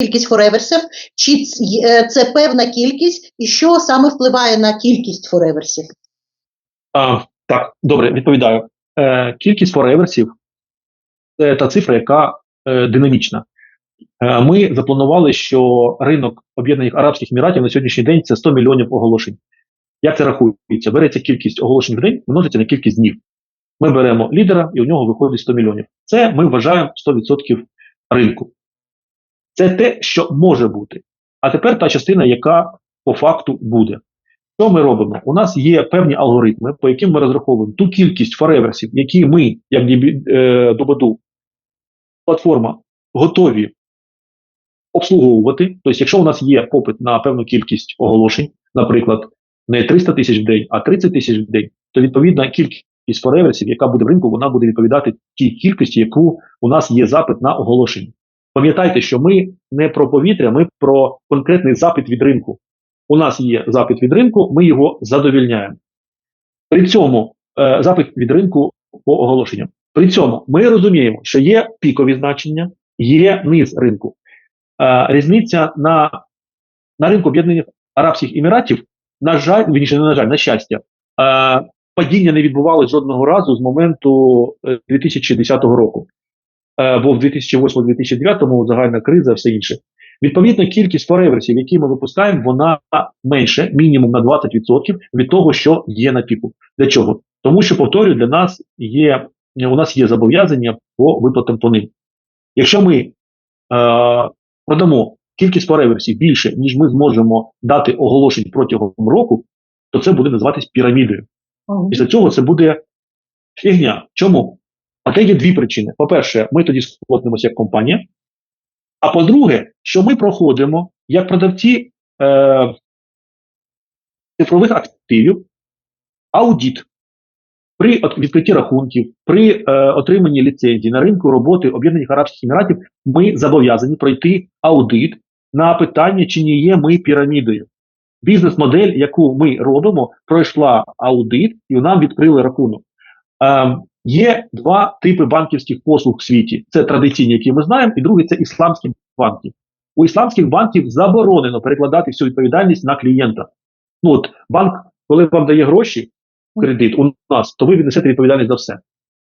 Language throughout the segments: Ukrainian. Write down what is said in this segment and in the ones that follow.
кількість фореверсів, чи е, це певна кількість, і що саме впливає на кількість фореверсів? А, так, добре, відповідаю. Е, кількість фореверсів це та цифра, яка е, динамічна. Е, ми запланували, що ринок Об'єднаних Арабських Еміратів на сьогоднішній день це 100 мільйонів оголошень. Як це рахується? Береться кількість оголошень в день, множиться на кількість днів. Ми беремо лідера, і у нього виходить 100 мільйонів. Це ми вважаємо 100% ринку. Це те, що може бути. А тепер та частина, яка по факту буде. Що ми робимо? У нас є певні алгоритми, по яким ми розраховуємо ту кількість фореверсів, які ми, як DB, е, платформа, готові обслуговувати. Тобто, якщо у нас є попит на певну кількість оголошень, наприклад, не 300 тисяч в день, а 30 тисяч в день, то відповідна кількість фореверсів, яка буде в ринку, вона буде відповідати тій кількості, яку у нас є запит на оголошення. Пам'ятайте, що ми не про повітря, ми про конкретний запит від ринку. У нас є запит від ринку, ми його задовільняємо. При цьому е, запит від ринку по оголошенням. При цьому ми розуміємо, що є пікові значення, є низ ринку. Е, різниця на, на ринку Об'єднаних Арабських Еміратів, на жаль, вірніше, не на жаль, на щастя, е, падіння не відбувалося жодного разу з моменту е, 2010 року. Е, бо в 2008-2009 загальна криза, все інше. Відповідно, кількість фореверсів, які ми випускаємо, вона менше, мінімум на 20% від того, що є на піку. Для чого? Тому що, повторюю, для нас є у нас є зобов'язання по виплатам по ним. Якщо ми е, продамо кількість фореверсів більше, ніж ми зможемо дати оголошень протягом року, то це буде називатись пірамідою. Після цього це буде фігня. Чому? А те є дві причини. По-перше, ми тоді сплотнимося як компанія. А по-друге, що ми проходимо як продавці е, цифрових активів аудіт при відкритті рахунків, при е, отриманні ліцензії на ринку роботи Об'єднаних Арабських Еміратів, ми зобов'язані пройти аудит на питання, чи не є ми пірамідою. Бізнес-модель, яку ми робимо, пройшла аудит, і нам відкрили рахунок. Ем, є два типи банківських послуг в світі: це традиційні, які ми знаємо, і другий це ісламські банки. У ісламських банків заборонено перекладати всю відповідальність на клієнта. Ну от банк, коли вам дає гроші, кредит у нас, то ви віднесете відповідальність за все.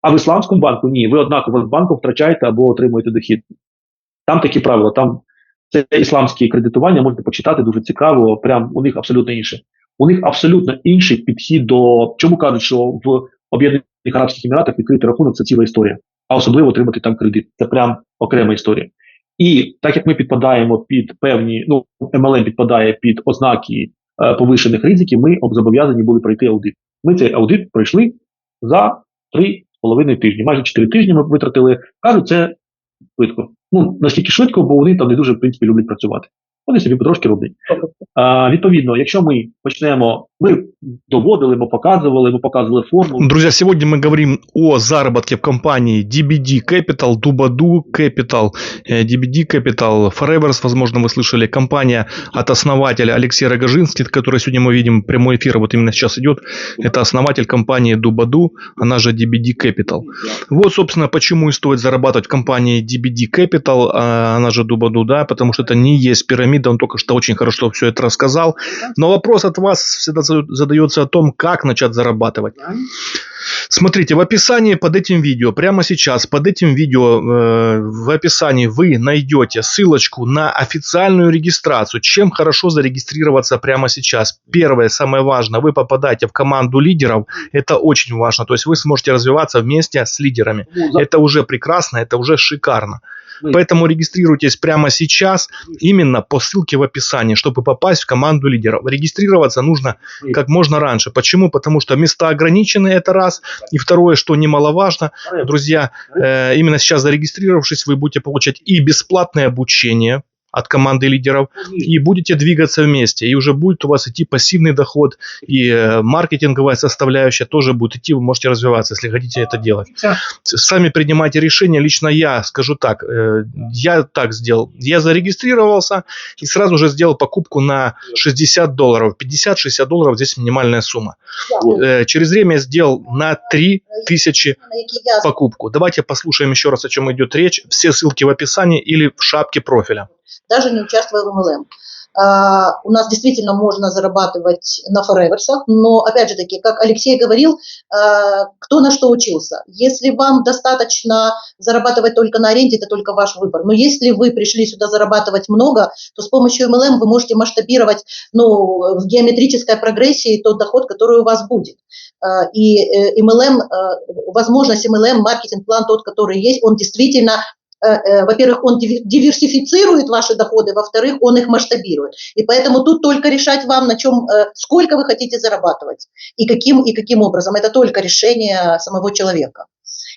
А в ісламському банку ні, ви однаково з банку втрачаєте або отримуєте дохід. Там такі правила, там це ісламське кредитування, можете почитати, дуже цікаво. Прям у них абсолютно інше. У них абсолютно інший підхід до чому кажуть, що в Об'єднаних Арабських Еміратах відкрити рахунок це ціла історія, а особливо отримати там кредит. Це прям окрема історія. І так як ми підпадаємо під певні, ну MLM підпадає під ознаки е, повишених ризиків, ми зобов'язані були пройти аудит. Ми цей аудит пройшли за три з половиною тижні. Майже чотири тижні ми витратили. Кажуть, це швидко. Ну настільки швидко, бо вони там не дуже в принципі люблять працювати. Вони собі потрошки роблять. А, відповідно, якщо ми почнемо, ми доводили, ми показували, ми показували формулу. Друзья, сегодня мы говорим о заработке в компании DBD Capital, Dubadu Capital, э, DBD Capital, Forevers, возможно, вы слышали, компания от основателя Алексея Рогожинский, который сегодня мы видим прямой эфир, вот именно сейчас идет, это основатель компании Dubadu, она же DBD Capital. Вот, собственно, почему и стоит зарабатывать в компании DBD Capital, а она же Dubadu, да, потому что это не есть пирамида, он только что очень хорошо все это рассказал. Но вопрос от вас всегда задается о том, как начать зарабатывать. Смотрите, в описании под этим видео, прямо сейчас под этим видео э, в описании вы найдете ссылочку на официальную регистрацию. Чем хорошо зарегистрироваться прямо сейчас? Первое, самое важное, вы попадаете в команду лидеров. Это очень важно. То есть вы сможете развиваться вместе с лидерами. Ну, Это уже прекрасно, это уже шикарно. Поэтому регистрируйтесь прямо сейчас именно по ссылке в описании, чтобы попасть в команду лидеров. Регистрироваться нужно как можно раньше. Почему? Потому что места ограничены, это раз. И второе, что немаловажно, друзья, э, именно сейчас зарегистрировавшись, вы будете получать и бесплатное обучение от команды лидеров, и будете двигаться вместе. И уже будет у вас идти пассивный доход, и э, маркетинговая составляющая тоже будет идти, вы можете развиваться, если хотите это делать. Сами принимайте решения. Лично я скажу так, э, я так сделал. Я зарегистрировался и сразу же сделал покупку на 60 долларов. 50-60 долларов здесь минимальная сумма. Э, Через время я сделал на 3000 На які я покупку. Давайте послушаем еще раз, о чем идет речь. Все ссылки в описании или в шапке профиля. Даже не участвуя в MLM. А, у нас действительно можно зарабатывать на фореверсах, но, опять же таки, как Алексей говорил, а, кто на что учился. Если вам достаточно зарабатывать только на аренде, это только ваш выбор. Но если вы пришли сюда зарабатывать много, то с помощью MLM вы можете масштабировать ну, в геометрической прогрессии тот доход, который у вас будет. А, И э, MLM, э, возможность MLM, маркетинг-план тот, который есть, он действительно э, э, во-первых, он диви- диверсифицирует ваши доходы, во-вторых, он их масштабирует. И поэтому тут только решать вам, на чем, э, сколько вы хотите зарабатывать и каким, и каким образом. Это только решение самого человека.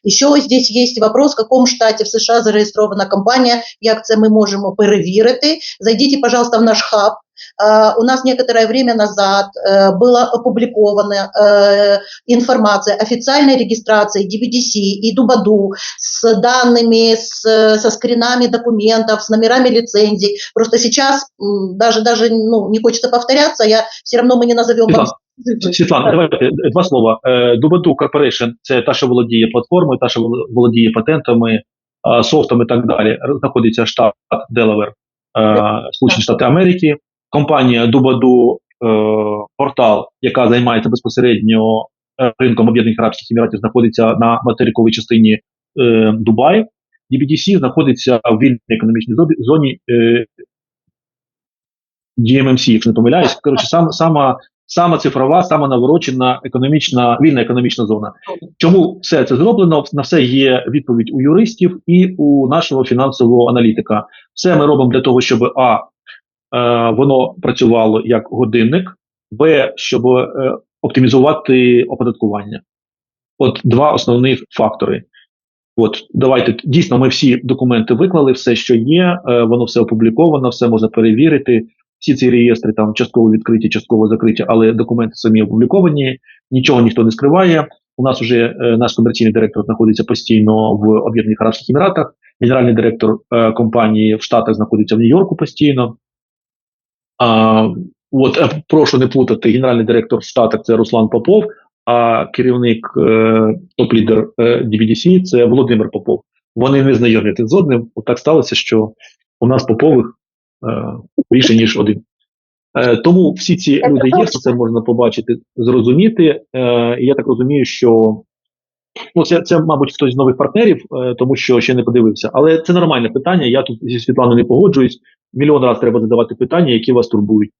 Еще здесь есть вопрос, в какому штаті в США зареєстрована компанія, як це ми можемо перевірити. Зайдите, пожалуйста, в наш хаб. А, У нас некоторое время назад э, была опубликована э, информация официальной регистрации DBDC и Дубаду с данными, с, со скринами документов, с номерами лицензий. Просто сейчас м, даже, даже ну, не хочется повторяться, я все равно мы не назовем вам цифры. Світлана, давайте е, два слова. Е, Dubadu Corporation – це та, що володіє платформою, та, що вол- володіє патентами, а, софтом і так далі. Знаходиться штат Делавер, е, Сполучені Штати Америки. Компанія Dubadu е, портал, яка займається безпосередньо е, ринком Об'єднаних Арабських Еміратів, знаходиться на материковій частині е, Дубай. DBDC знаходиться в вільній економічній зоні- е, DMMC, якщо не помиляюсь. Коротше, сам, сама саме цифрова, саме наворочена економічна вільна економічна зона. Чому все це зроблено? На все є відповідь у юристів і у нашого фінансового аналітика. Все ми робимо для того, щоб а воно працювало як годинник, б щоб е, оптимізувати оподаткування. От два основних фактори. От давайте дійсно ми всі документи виклали, все, що є, е, воно все опубліковано, все можна перевірити. Всі ці реєстри там частково відкриті, частково закриті, але документи самі опубліковані, нічого ніхто не скриває. У нас вже е, наш комерційний директор знаходиться постійно в Об'єднаних Арабських Еміратах. Генеральний директор е, компанії в Штатах знаходиться в Нью-Йорку постійно. А, от, е, прошу не плутати, генеральний директор Штатах це Руслан Попов, а керівник е, топ-лідер е, DBDC це Володимир Попов. Вони не знайомі один з одним. От так сталося, що у нас Попових е, більше, ніж один. Е, тому всі ці люди є, все це можна побачити, зрозуміти. Е, і я так розумію, що ну, це, це, мабуть, хтось з нових партнерів, е, тому що ще не подивився. Але це нормальне питання. Я тут зі Світланою не погоджуюсь. Мільйон раз треба задавати питання, які вас турбують.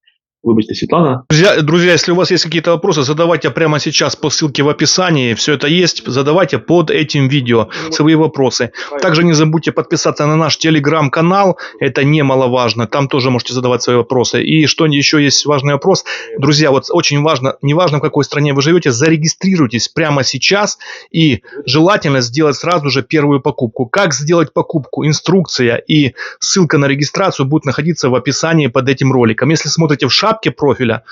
Вибачте, Світлана. Друзья, друзья, если у вас есть какие-то вопросы, задавайте прямо сейчас по ссылке в описании. Все это есть. Задавайте под этим видео свои вопросы. Также не забудьте подписаться на наш телеграм-канал. Это немаловажно. Там тоже можете задавать свои вопросы. И что еще есть важный вопрос. Друзья, вот очень важно, неважно в какой стране вы живете, зарегистрируйтесь прямо сейчас и желательно сделать сразу же первую покупку. Как сделать покупку? Инструкция и ссылка на регистрацию будет находиться в описании под этим роликом. Если смотрите в шапке профиля,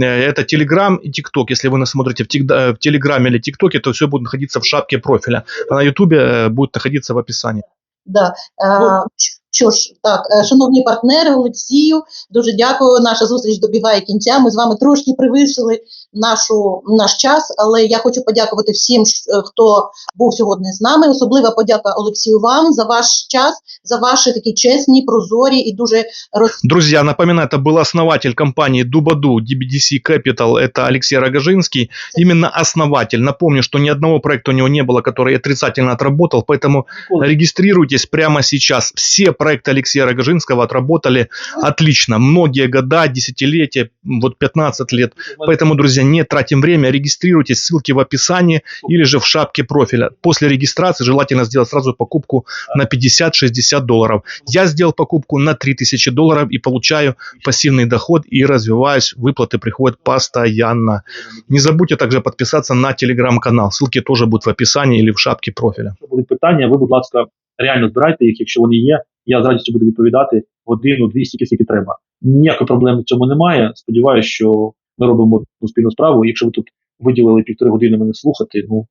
э, это Telegram и TikTok. Если вы нас смотрите в, э, в Телеграме или ТикТоке, то все будет находиться в шапке профиля. А на Ютубе э, будет находиться в описании. Да. А, що ж, так, е, шановні партнери, Олексію, дуже дякую. Наша зустріч добігає кінця. Ми з вами трошки привищили нашу, наш час, але я хочу подякувати всім, щ- е, хто був сьогодні з нами. Особлива подяка Олексію вам за ваш час, за ваші такі чесні, прозорі і дуже роз... Друзья, напоминаю, это был основатель компании Дубаду DBDC Capital, это Алексей Рогожинский, именно основатель. Напомню, что ни одного проекта у него не было, который отрицательно отработал, поэтому регистрируйтесь прямо сейчас. Все проекты Алексея Рогожинского отработали отлично, многие года, десятилетия, вот 15 лет. Поэтому, друзья, не тратим время, регистрируйтесь, ссылки в описании или же в шапке профиля. После регистрации желательно сделать сразу покупку на 50-60 долларов. Я сделал покупку на 3000 долларов и получаю пассивный доход и развиваюсь. Выплаты приходят постоянно. Не забудьте также подписаться на телеграм-канал. Ссылки тоже будут в описании или в шапке профиля. Якщо будуть питання, будь ласка, реально збирайте їх, якщо вони є. Я з радістю буду відповідати годину, дві, стільки, скільки треба. Ніякої проблеми в цьому немає. Сподіваюся, що ми робимо одну спільну справу. Якщо ви тут виділили півтори години мене слухати, ну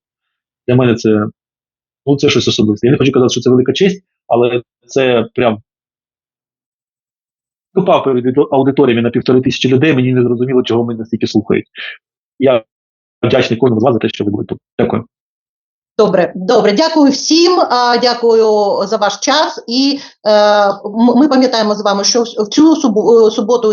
для мене це, ну, це щось особисте. Я не хочу казати, що це велика честь, але це прям купав перед аудиторіями на півтори тисячі людей, мені не зрозуміло, чого мене настільки слухають. Я вдячний кожному з вас за те, що ви були тут. Дякую. Добре, добре. Дякую всім. Дякую за ваш час. І е, ми пам'ятаємо з вами, що в цю е, суботу